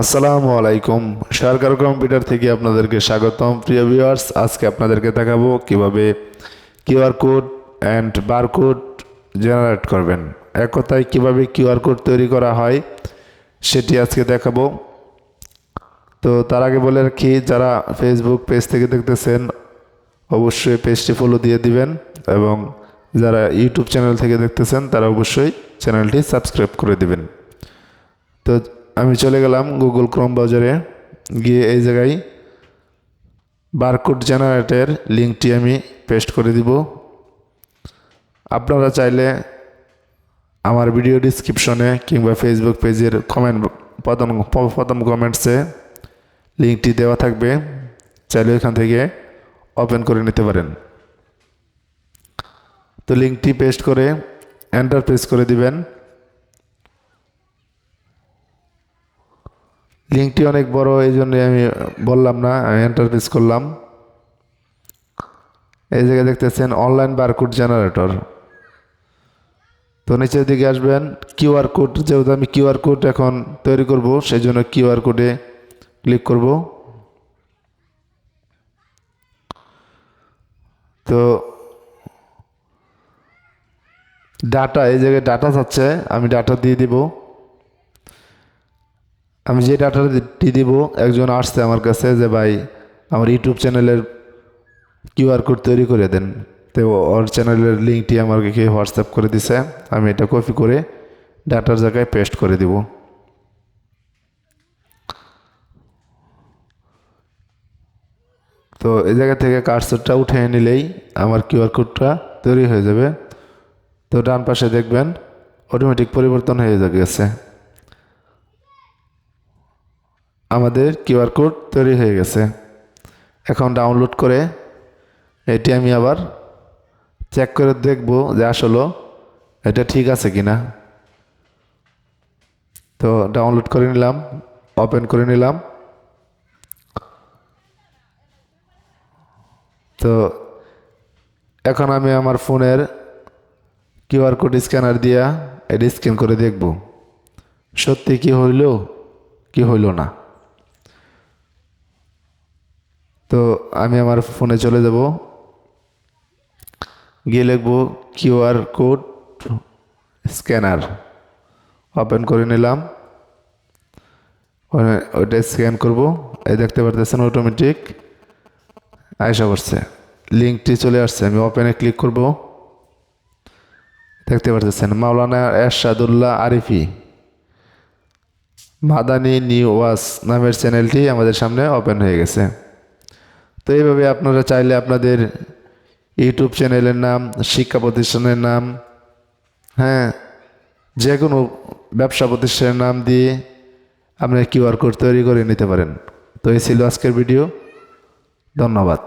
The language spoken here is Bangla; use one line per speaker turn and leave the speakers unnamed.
আসসালামু আলাইকুম। সরকার কম্পিউটার থেকে আপনাদেরকে স্বাগতম। প্রিয় ভিউয়ার্স, আজকে আপনাদেরকে দেখাবো কীভাবে QR code and barcode generate করবেন। এক কথায় কীভাবে কিউআর কোড তৈরি করা হয়, সেটি আজকে দেখাবো। তো তার আগে বলে রাখি, যারা ফেসবুক পেজ থেকে দেখতেছেন, অবশ্যই পেজটি ফলো দিয়ে দিবেন এবং যারা ইউটিউব চ্যানেল থেকে দেখতেছেন, তারা অবশ্যই চ্যানেলটি সাবস্ক্রাইব করে দিবেন। তো আমি চলে গেলাম গুগল ক্রোম ব্রাউজারে গিয়ে এই জায়গায় বারকোড জেনারেটের লিঙ্কটি আমি পেস্ট করে দিব। আপনারা চাইলে আমার ভিডিও ডিসক্রিপশনে কিংবা ফেসবুক পেজের কমেন্ট প্রথম প্রথম কমেন্টসে লিঙ্কটি দেওয়া থাকবে। চাইলে ওইখান থেকে ওপেন করে নিতে পারেন। তো লিঙ্কটি পেস্ট করে এন্টার প্রেস করে দিবেন। লিঙ্কটি অনেক বড়, এই জন্য আমি বললাম না, আমি এন্টার প্রেস করলাম। এই জায়গায় দেখতেছেন অনলাইন বারকোড জেনারেটর তো নিচের দিকে আসবেন কিউআর কোড যেহেতু আমি কিউআর কোড এখন তৈরি করব সেই জন্য কিউআর কোডে ক্লিক করব। তো ডাটা এই জায়গায় ডাটা চাচ্ছে আমি ডাটা দিয়ে দিব। আমি যে ডাটাটি দিব, একজন আসছে আমার কাছে যে, ভাই, আমার ইউটিউব চ্যানেলের কিউআর কোড তৈরি করে দেন। তো ওর চ্যানেলের লিঙ্কটি আমাকে কেউ হোয়াটসঅ্যাপ করে দিছে। আমি এটা কপি করে ডাটার জায়গায় পেস্ট করে দিব। তো এই জায়গা থেকে কার্সরটা উঠে নিলেই আমার কিউআর কোডটা তৈরি হয়ে যাবে। তো ডান পাশে দেখবেন অটোমেটিক পরিবর্তন হয়ে গেছে। আমাদের কিউআর কোড তৈরি হয়ে গেছে। এখন ডাউনলোড করে এটি আমি আবার চেক করে দেখব যে আসলে এটা ঠিক আছে কি না তো ডাউনলোড করে নিলাম ওপেন করে নিলাম। তো এখন আমি আমার ফোনের কিউআর কোড স্ক্যানার দিয়া এটি স্ক্যান করে দেখব। সত্যি কি হইল কি হইল না? তো আমি আমার ফোনে চলে যাব। গিয়ে লিখব কিউআর কোড স্ক্যানার। ওপেন করে নিলাম। ওই- ওইটা স্ক্যান করব। এই দেখতে পারতেছেন অটোমেটিক আয়সা করছে। লিঙ্কটি চলে আসছে। আমি ওপেনে ক্লিক করব। দেখতে পারতেছেন মাওলানা এরশাদুল্লাহ আরিফি। মাদানি নিউ ওয়াস নামের চ্যানেলটি আমাদের সামনে ওপেন হয়ে গেছে। তো এইভাবে আপনারা চাইলে আপনাদের ইউটিউব চ্যানেলের নাম, শিক্ষা প্রতিষ্ঠানের নাম হ্যাঁ যে কোনো ব্যবসা প্রতিষ্ঠানের নাম দিয়ে আপনার কিউআর কোড তৈরি করে নিতে পারেন। তো এই ছিল আজকের ভিডিও। ধন্যবাদ।